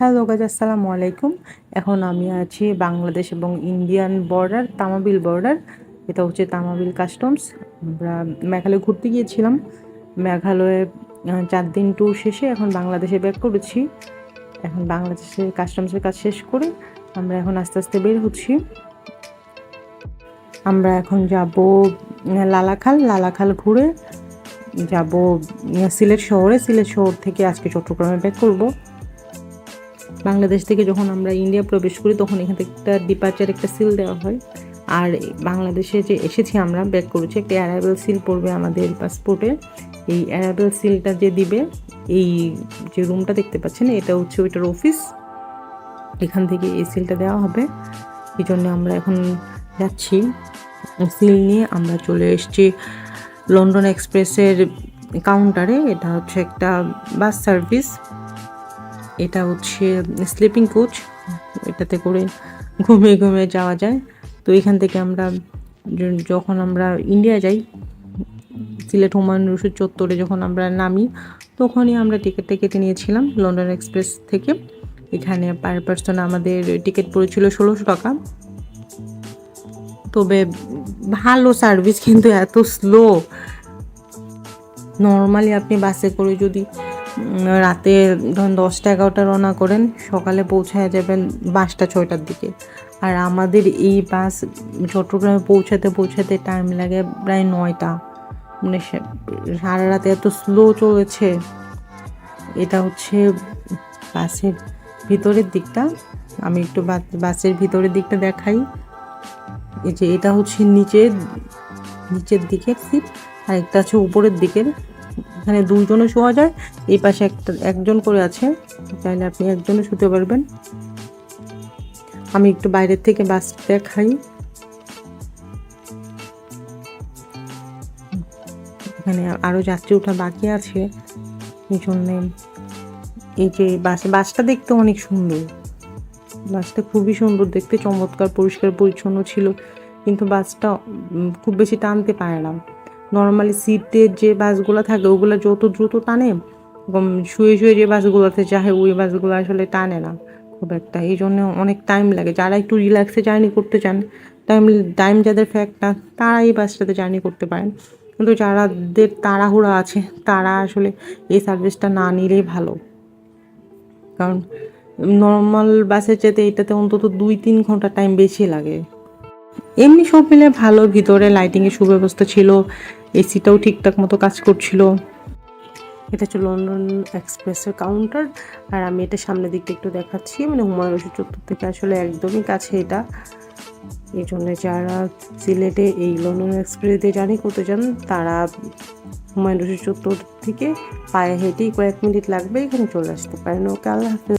Hello guys আসসালামু আলাইকুম। এখন আমি আছি বাংলাদেশ এবং ইন্ডিয়ান বর্ডার, তামাবিল বর্ডার। এটা হচ্ছে তামাবিল কাস্টমস। আমরা মেঘালয় ঘুরতে গিয়েছিলাম। মেঘালয়ে চার দিন ট্যুর শেষে এখন বাংলাদেশে ব্যাক করেছি। এখন বাংলাদেশের কাস্টমসের কাজ শেষ করে আমরা এখন আস্তে আস্তে বের হচ্ছি। আমরা এখন যাব লালাখাল। লালাখাল ঘুরে যাব সিলেট শহরে। সিলেট শহর থেকে আজকে চট্টগ্রামে ব্যাক করব। বাংলাদেশ থেকে যখন আমরা ইন্ডিয়া প্রবেশ করি, তখন এখান থেকে একটা ডিপার্চার একটা সিল দেওয়া হয়। আর বাংলাদেশে যে এসেছি আমরা ব্যাক করেছি একটা অ্যারাইভেল সিল পড়বে আমাদের পাসপোর্টে এই অ্যারাইভেল সিলটা যে দিবে, এই যে রুমটা দেখতে পাচ্ছেন, এটা হচ্ছে ওইটার অফিস এখান থেকে এই সিলটা দেওয়া হবে। এই জন্য আমরা এখন যাচ্ছি। সিল নিয়ে আমরা চলে এসেছি লন্ডন এক্সপ্রেসের কাউন্টারে এটা হচ্ছে একটা বাস সার্ভিস এটা হচ্ছে স্লিপিং কোচ এটাতে করে ঘুমিয়ে ঘুমিয়ে যাওয়া যায়। তো এখান থেকে আমরা যখন আমরা ইন্ডিয়া যাই, সিলেট হুমায়ুন রশিদ চত্বরে যখন আমরা নামি, তখনই আমরা টিকিটটা কেটে নিয়েছিলাম লন্ডন এক্সপ্রেস থেকে। এখানে পার পার্সন আমাদের টিকিট পড়েছিল ষোলোশো টাকা। তবে ভালো সার্ভিস কিন্তু এত স্লো নর্মালি আপনি বাসে করে যদি রাতে ধরুন দশটা, এগারোটা রওনা করেন, সকালে পৌঁছায় যাবেন বাসটা ছয়টার দিকে। আর আমাদের এই বাস চট্টগ্রামে পৌঁছাতে পৌঁছাতে টাইম লাগে প্রায় নয়টা। মানে সারা রাতে এত স্লো চলেছে। এটা হচ্ছে বাসের ভিতরের দিকটা। আমি একটু বাসের ভিতরের দিকটা দেখাই। এই যে এটা হচ্ছে নিচের নিচের দিকের সিট আর একটা আছে উপরের দিকের। এখানে দুইজনে শোয়া যায়। এই পাশে একটা, একজন করে আছে। চাইলে আপনি একজনও শুতে পারবেন। আমি একটু বাইরের থেকে বাস দেখাই। এখানে আরও যাত্রী ওঠা বাকি আছে। এই জন্যে এই যে বাস, বাসটা দেখতে অনেক সুন্দর। বাসটা খুবই সুন্দর দেখতে, চমৎকার, পরিষ্কার, পরিচ্ছন্ন ছিল। কিন্তু বাসটা খুব বেশি টানতে পারে না। নর্মালি সিটের যে বাসগুলো থাকে, ওগুলো যত দ্রুত টানে শুয়ে শুয়ে যে বাসগুলোতে যায়, ওই বাসগুলো আসলে টানে না খুব একটা। এই জন্য অনেক টাইম লাগে। যারা একটু রিল্যাক্সে জার্নি করতে চান টাইম টাইম যাদের ফ্যাক্ট না, তারা এই বাসটাতে জার্নি করতে পারেন। কিন্তু যারাদের তাড়াহুড়া আছে, তারা আসলে এই সার্ভিসটা না নিলেই ভালো। কারণ নর্মাল বাসে যেতে এটাতে অন্তত দুই, তিন ঘণ্টা টাইম বেশি লাগে। এমনি সব মিলে ভালো। ভিতরে লাইটিংয়ের সুব্যবস্থা ছিল। এসিটাও ঠিকঠাক মতো কাজ করছিল। এটা হচ্ছে লন্ডন এক্সপ্রেসের কাউন্টার আর আমি এটা সামনের দিকটা একটু দেখাচ্ছি। মানে হুমায়ুন রশিদ চত্বর থেকে আসলে একদমই কাছে এটা। এই জন্য যারা সিলেটে এই লন্ডন এক্সপ্রেস জার্নি করতে চান, তারা হুমায়ুন রশিদ চত্বর থেকে পায়ে হেঁটেই কয়েক মিনিট লাগবে, এখানে চলে আসতে পারেন। ওকে, আল্লাহ হাফেজ।